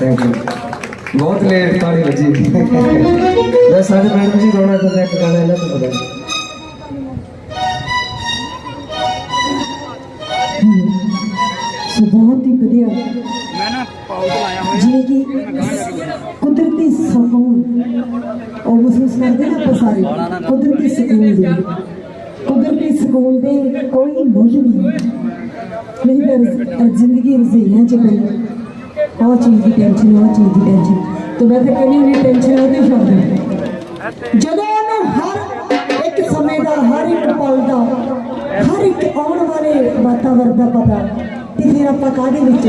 Thank you ਬਹੁਤ late ਤਾਲੀ ਵੱਜੀ। ਮੈਂ ਸਾਡੇ ਮੈਡਮ ਜੀ ਗਾਉਣਾ ਚਾਹੁੰਦਾ ਇੱਕ ਗਾਣਾ ਇਹਨਾਂ ਤੋਂ ਪਤਾ। ਸੋ ਬਹੁਤ ਹੀ ਵਧੀਆ। ਮੈਂ ਨਾ ਪਾਉ ਲਾਇਆ ਹੋਇਆ। ਜਿਵੇਂ ਕਿ ਕੁਦਰਤੀ ਸਕੂਨ ਉਹ ਮਹਿਸੂਸ ਕਰਦੇ ਨਾ ਆਪਾਂ ਸਾਰੇ। ਕੁਦਰਤੀ ਸਕੂਨ ਦੇ। ਕੁਦਰਤੀ ਸਕੂਨ ਦੇ ਕੋਈ ਮੁੱਲ ਨਹੀਂ। ਨਹੀਂ ਤਾਂ ਜ਼ਿੰਦਗੀ ਰਜ਼ੀਆਂ ਚ ਪਈ ਉਹ ਚੀਜ਼ ਦੀ ਟੈਨਸ਼ਨ ਉਹ ਚੀਜ਼ ਦੀ ਟੈਨਸ਼ਨ ਤੇ ਮੈਂ ਤਾਂ ਕਹਿੰਦੀ ਨਹੀਂ ਟੈਨਸ਼ਨ ਉਹਦੇ ਸ਼ਬਦ ਜਦੋਂ ਉਹਨੂੰ ਹਰ ਇੱਕ ਸਮੇਂ ਦਾ, ਹਰ ਇੱਕ ਪਲ ਦਾ, ਹਰ ਇੱਕ ਆਉਣ ਵਾਲੇ ਵਾਤਾਵਰਣ ਦਾ ਪਤਾ, ਤੇ ਫਿਰ ਆਪਾਂ ਕਾਹਦੇ ਵਿੱਚ?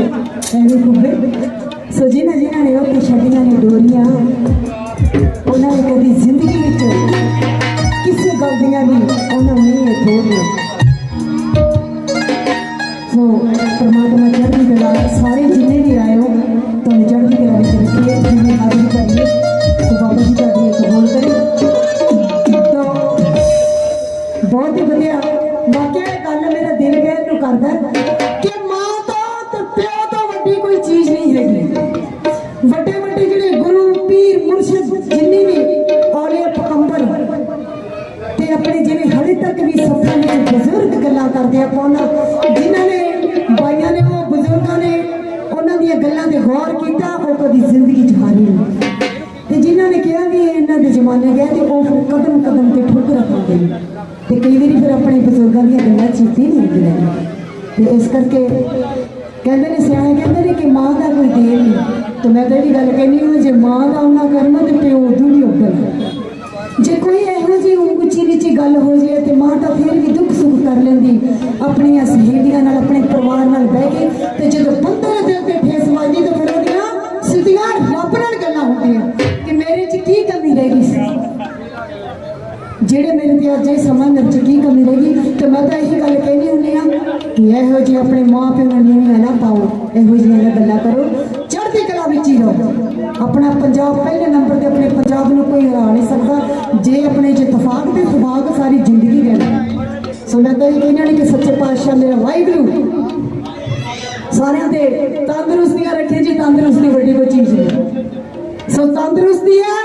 ਐਵੇਂ ਖੁੱਬੇ? ਸੋ ਜਿਨ੍ਹਾਂ ਜਿਨ੍ਹਾਂ ਨੇ ਉਹ ਛੱਡੀਆਂ ਨੇ ਡੋਰੀਆਂ, ਉਹਨਾਂ ਨੇ ਕਦੀ ਜ਼ਿੰਦਗੀ ਵਿੱਚ ਕਿਸੇ ਗੱਲ ਦੀਆਂ ਵੀ ਉਹਨਾਂ ਨੂੰ ਨਹੀਂ ਥੋੜੀਆਂ ਸੋ ਨੇ ਬਜ਼ੁਰਗਾਂ ਨੇ ਉਹਨਾਂ ਦੀਆਂ ਗੱਲਾਂ ਤੇ ਗੌਰ ਕੀਤਾ, ਉਹ ਕਦੀ ਜ਼ਿੰਦਗੀ 'ਚ ਹਾਰੇ ਨਹੀਂ। ਤੇ ਜਿਨ੍ਹਾਂ ਨੇ ਕਿਹਾ ਵੀ ਇਹਨਾਂ ਦੇ ਜ਼ਮਾਨੇ ਗਏ ਤੇ ਉਹ ਕਦਮ ਕਦਮ ਤੇ ਠੋਕਰਾਂ ਖਾਂਦੇ ਨੇ। ਤੇ ਕਈ ਵਾਰੀ ਫਿਰ ਆਪਣੇ ਬਜ਼ੁਰਗਾਂ ਦੀਆਂ ਗੱਲਾਂ ਚੀਤੀ ਨਹੀਂ ਹੁੰਦੀਆਂ। ਤੇ ਇਸ ਕਰਕੇ ਕਹਿੰਦੇ ਨੇ, ਸਿਆਣੇ ਕਹਿੰਦੇ ਨੇ ਕਿ ਮਾਂ ਦਾ ਕੋਈ ਦੇਰ ਨਹੀਂ। ਤੇ ਮੈਂ ਤਾਂ ਇਹ ਗੱਲ ਕਹਿੰਦੀ ਹਾਂ, ਜੇ ਮਾਂ ਦਾ ਉਹਨਾਂ ਕਰਨਾ ਤੇ ਪਿਓ ਉਦੋਂ ਵੀ ਉੱਪਰ ਜੇ ਕੋਈ ਇਹੋ ਜਿਹੀ ਉੱਚੀ ਨੀਚੀ ਗੱਲ ਹੋ ਜਾਏ ਤੇ ਮਾਂ ਤਾਂ ਫਿਰ ਵੀ ਦੁੱਖ ਸੁੱਖ ਕਰ ਲੈਂਦੀ। ਆਪਣੀਆਂ ਸਹੇਲੀਆਂ ਨਾਲ ਆਪਣੇ ਨਾਲ ਬਹਿ ਕੇ ਤੇ ਜਦੋਂ ਬੰਦੇ ਦੇ ਦਿਲ ਤੇ ਠੇਸ ਵੱਜਦੀ ਤਾਂ ਫਿਰ ਉਹਦੀਆਂ ਸਿੱਧੀਆਂ ਰੱਬ ਨਾਲ ਗੱਲਾਂ ਹੁੰਦੀਆਂ। ਕਿ ਮੇਰੇ 'ਚ ਕੀ ਕਮੀ ਰਹਿ ਗਈ ਸੀ? ਜਿਹੜੇ ਮੇਰੇ ਤੇ ਅੱਜ ਇਹ ਸਮਝਣ ਚ ਕੀ ਕਮੀ ਰਹਿ ਗਈ? ਤੇ ਮੈਂ ਤਾਂ ਇਹੀ ਗੱਲ ਕਹਿਣੀ ਹੁੰਦੀ ਆ ਕਿ ਇਹੋ ਜਿਹੇ ਆਪਣੇ ਮਾਂ ਨੂੰ ਨੀਵੀਆਂ ਨਾ ਪਾਓ। ਇਹੋ ਜਿਹੀਆਂ ਗੱਲਾਂ ਕਰੋ। ਚੜ੍ਹਦੀ ਕਲਾ ਵਿੱਚ ਹੀ ਰਹੋ। ਆਪਣਾ ਪੰਜਾਬ ਪਹਿਲੇ ਨੰਬਰ ਤੇ ਆਪਣੇ ਪੰਜਾਬ ਨੂੰ ਕੋਈ ਹਰਾ ਨਹੀਂ ਸਕਦਾ। ਜੇ ਆਪਣੇ ਚ ਇਤਫਾਕ ਤੇ ਇਤਫਾਕ ਸਾਰੀ ਜ਼ਿੰਦਗੀ ਰਹਿਣਾ ਸੋ ਮੈਂ ਤਾਂ ਇਹ ਕਹਿਣਾ ਕਿ ਸੱਚੇ ਪਾਤਸ਼ਾਹ ਮੇਰਾ ਵਾਹਿਗੁਰੂ ਸਾਰਿਆਂ ਤੰਦਰੁਸਤੀਆਂ ਰੱਖੇ ਜੀ ਤੰਦਰੁਸਤੀ ਵੱਡੀ ਕੋਈ ਚੀਜ਼ ਨਹੀਂ। ਸੋ ਤੰਦਰੁਸਤੀ ਹੈ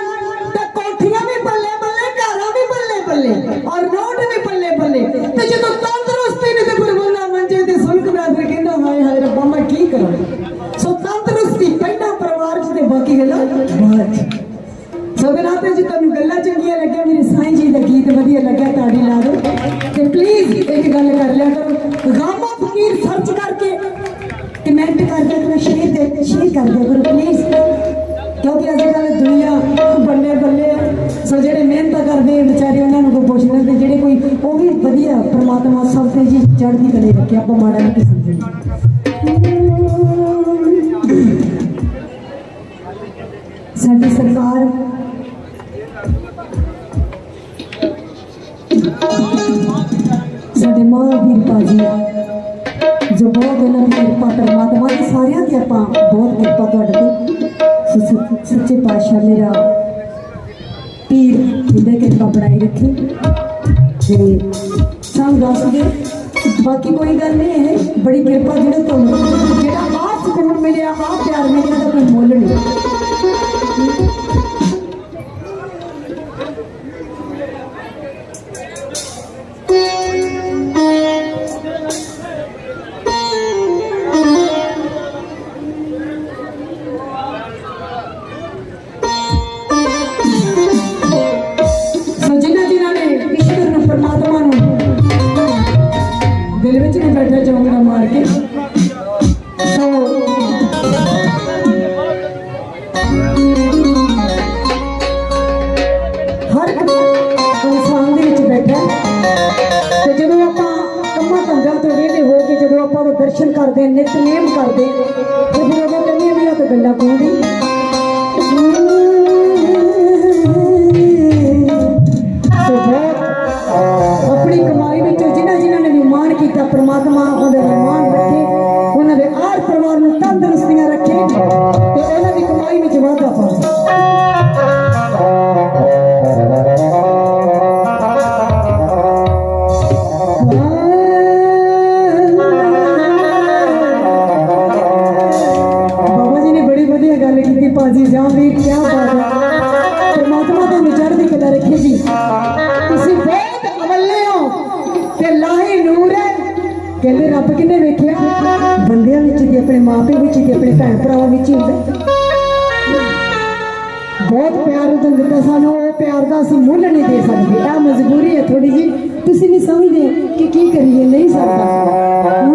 ਵਧੀਆ ਪ੍ਰਮਾਤਮਾ ਸਭ ਤੇ ਜੀ ਚੜ੍ਹਦੀ ਕਲੇ ਰੱਖੇ ਆਪਾਂ ਮਾੜਾ ਨਹੀਂ ਕਿਸੇ ਸਾਡੀ ਸਰਕਾਰ ਸਾਡੇ ਮਹਾਂਵੀਰ ਭਾਜੀ ਜੋ ਬਹੁਤ ਇਹਨਾਂ ਦੀ ਕਿਰਪਾ ਪਰਮਾਤਮਾ ਦੀ ਸਾਰਿਆਂ ਦੀ ਆਪਾਂ ਬਹੁਤ ਕਿਰਪਾ ਤੁਹਾਡੇ ਤੇ ਸੋ ਸ- ਸੱਚੇ ਪਾਤਸ਼ਾਹ ਮੇਰਾ ਪੀਰ ਜਿਹਦੇ ਕਿਰਪਾ ਬਣਾਈ ਰੱਖੇ ਤੇ ਸਭ ਦੱਸ ਦੇ ਬਾਕੀ ਕੋਈ ਗੱਲ ਨਹੀਂ ਹੈ ਬੜੀ ਕਿਰਪਾ ਜਿਹੜਾ ਤੁਹਾਨੂੰ, ਜਿਹੜਾ ਆਹ ਸਕੂਨ ਮਿਲਿਆ, ਆਹ ਪਿਆਰ ਮਿਲਿਆ ਦਾ ਕੋਈ ਮੁੱਲ ਨਹੀਂ। ਦਰਸ਼ਨ ਕਰਦੇ ਪਿਆਰ ਦਾ ਅਸੀਂ ਮੁੱਲ ਨਹੀਂ ਦੇ ਸਕਦੇ। ਆ ਮਜਬੂਰੀ ਹੈ ਥੋੜੀ ਜੀ ਤੁਸੀਂ ਨਹੀਂ ਸਮਝਦੇ ਕਿ ਕੀ ਕਰੀਏ, ਨਹੀਂ ਸਕਦਾ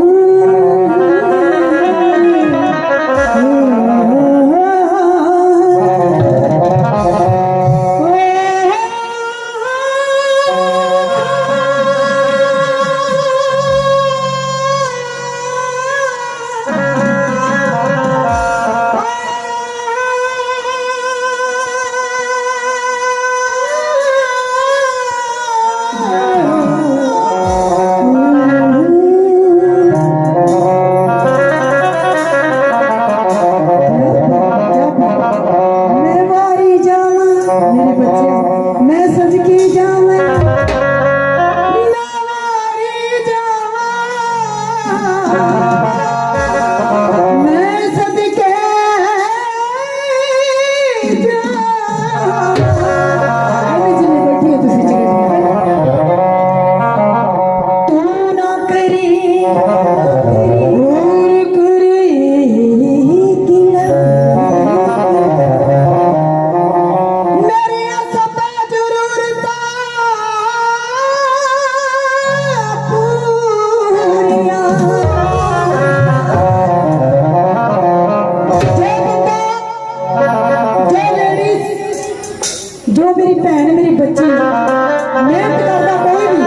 ਜੋ ਮੇਰੀ ਭੈਣ, ਮੇਰੀ ਬੱਚੀ ਮਿਹਨਤ ਕਰਦਾ ਕੋਈ ਵੀ,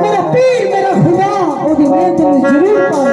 ਮੇਰਾ ਪੀਰ, ਮੇਰਾ ਖੁਦਾ, ਉਹਦੀ ਮਿਹਨਤ ਨੂੰ ਜ਼ਰੂਰ ਪਾਵੇ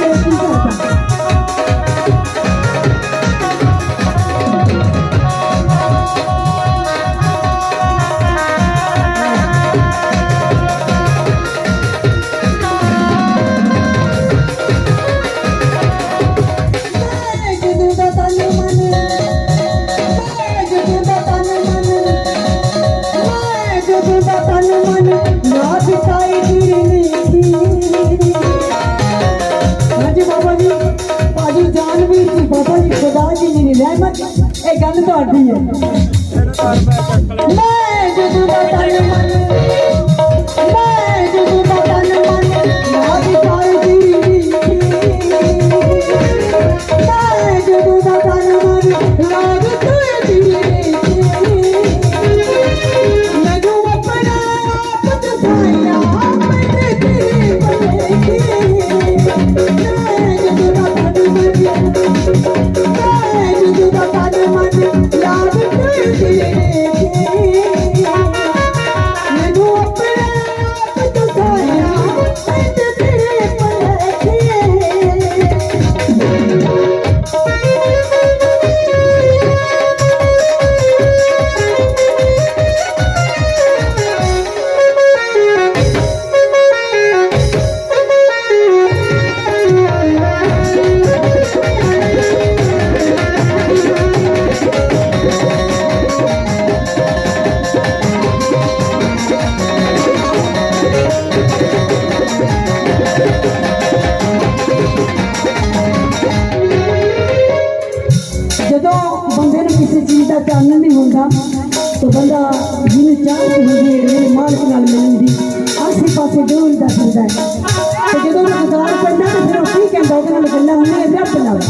Thank you. নেমত এই গান তো আর দিয়ে मैं जो तू बता ਆਸੇ ਪਾਸੇ ਜੋ ਹੁੰਦਾ ਫਿਰਦਾ ਹੈ ਤੇ ਜਦੋਂ ਉਹਨੂੰ ਗਾਲ ਪੈਂਦਾ ਤੇ ਫਿਰ ਉਹ ਕੀ ਕਹਿੰਦਾ ਉਹਦੇ ਨਾਲ ਗੱਲਾਂ ਹੁੰਦੀਆਂ ਰੱਬ ਨਾਲ